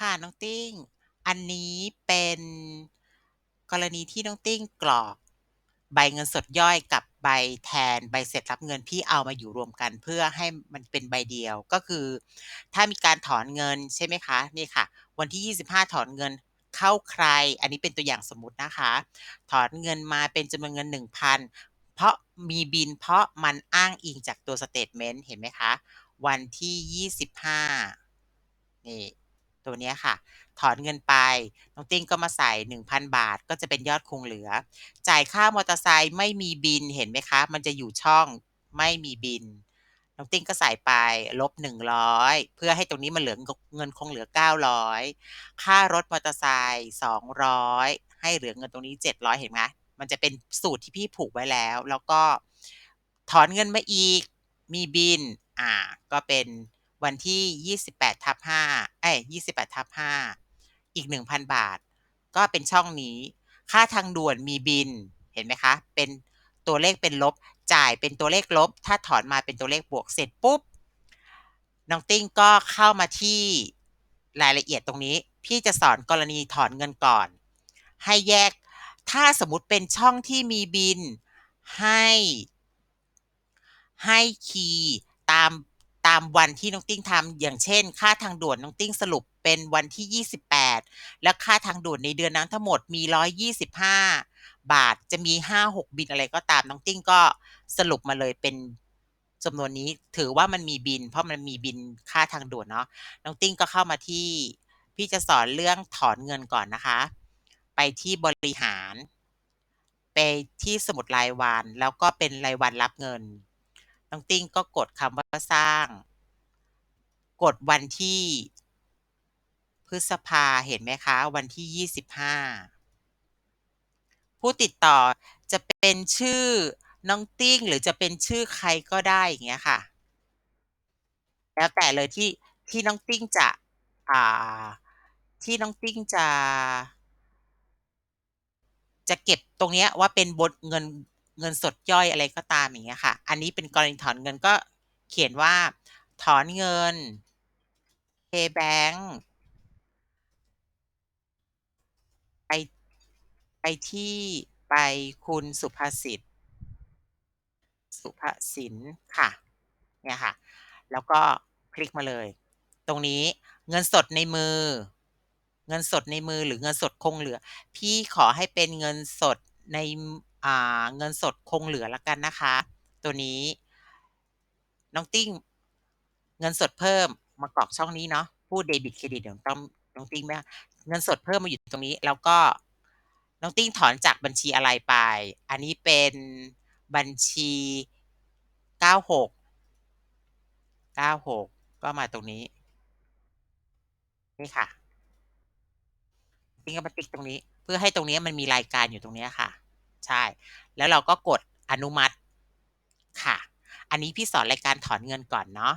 ค่ะน้องติ้ง อันนี้เป็นกรณีที่น้องติ้งกรอก ใบเงินสดย่อยกับใบแทนใบเสร็จรับเงินพี่เอามาอยู่รวมกันเพื่อให้มันเป็นใบเดียวก็คือ ถ้ามีการถอนเงินใช่ไหมคะนี่ค่ะ วันที่ 25 ถอนเงินเข้าใคร อันนี้เป็นตัวอย่างสมมตินะคะ ถอนเงินมาเป็นจำนวนเงิน 1,000 เพราะมีบินเพราะมันอ้างอิงจากตัวสเตทเมนต์เห็นไหมคะ วันที่ 25นี่ ตัวเนี้ยค่ะ ถอนเงินไป น้องติ้งก็มาใส่ 1,000 บาท ก็จะเป็นยอดคงเหลือ จ่ายค่ามอเตอร์ไซค์ไม่มีบินเห็นไหมคะ มันจะอยู่ช่องไม่มีบินน้องติ้งก็ใส่ไปลบ 100 เพื่อให้ตรงนี้มันเหลือ เงินคงเหลือ 900 ค่ารถมอเตอร์ไซค์200 ให้เหลือเงินตรงนี้ 700 เห็นไหม มันจะเป็นสูตรที่พี่ผูกไว้แล้ว แล้วก็ถอนเงินมาอีก มีบินอ่า ก็เป็น วันที่ 28ทับ5เอ๊ย28ทับ5อีก 1,000 บาท ก็เป็นช่องนี้ ค่าทางด่วนมีบิน เห็นไหมคะ เป็นตัวเลขเป็นลบ จ่ายเป็นตัวเลขลบ ถ้าถอนมาเป็นตัวเลขบวกเสร็จปุ๊บ น้องติ้งก็เข้ามาที่รายละเอียดตรงนี้ พี่จะสอนกรณีถอนเงินก่อน ให้แยก ถ้าสมมติเป็นช่องที่มีบิน ให้ ให้คีย์ตาม ตามวันที่น้องติ้งทำ อย่างเช่น ค่าทางด่วนน้องติ้งสรุปเป็นวันที่ 28 แล้วค่าทางด่วนในเดือนนั้นทั้งหมดมี 125 บาท จะมี 5-6 บินอะไรก็ตาม น้องติ้งก็สรุปมาเลยเป็นจำนวนนี้ถือว่ามันมีบิน เพราะมันมีบินค่าทางด่วนเนาะ น้องติ้งก็เข้ามาที่ พี่จะสอนเรื่องถอนเงินก่อนนะคะ ไปที่บริหาร ไปที่สมุดรายวัน แล้วก็เป็นรายวันรับเงิน น้องติ้งก็กดคำว่าสร้าง กดวันที่ พฤษภาเห็นไหมคะ วันที่ 25 ผู้ติดต่อจะเป็นชื่อน้องติ้งหรือจะเป็นชื่อใครก็ได้อย่างเงี้ยค่ะ แล้วแต่เลยที่ที่น้องติ้งจะอ่าที่น้องติ้งจะ จะเก็บตรงเนี้ยว่าเป็นบนเงิน เงินสดย่อยอะไรก็ตามอย่างเงี้ยค่ะ อันนี้เป็นกรณีถอนเงินก็เขียนว่า ถอนเงิน K-Bank ไปไปที่ไปคุณสุภสิทธิ์สุภสินค่ะ เนี่ยค่ะ แล้วก็คลิกมาเลย ตรงนี้เงินสดในมือ เงินสดในมือหรือเงินสดคงเหลือ พี่ขอให้เป็นเงินสดใน อ่า เงินสดคงเหลือแล้วกันนะคะ ตัวนี้ น้องติ้ง เงินสดเพิ่มมากรอกช่องนี้เนาะ พูดเดบิตเครดิตเดี๋ยวต้องน้องติ้งไม่เงินสดเพิ่มมาอยู่ตรงนี้ แล้วก็น้องติ้งถอนจากบัญชีอะไรไป อันนี้เป็นบัญชี 96 96 ก็มาตรงนี้ นี่ค่ะติ้งก็มาติ๊กตรงนี้ เพื่อให้ตรงนี้มันมีรายการอยู่ตรงนี้ค่ะ ใช่ แล้วเราก็กดอนุมัติค่ะ อันนี้พี่สอนรายการถอนเงินก่อนเนาะ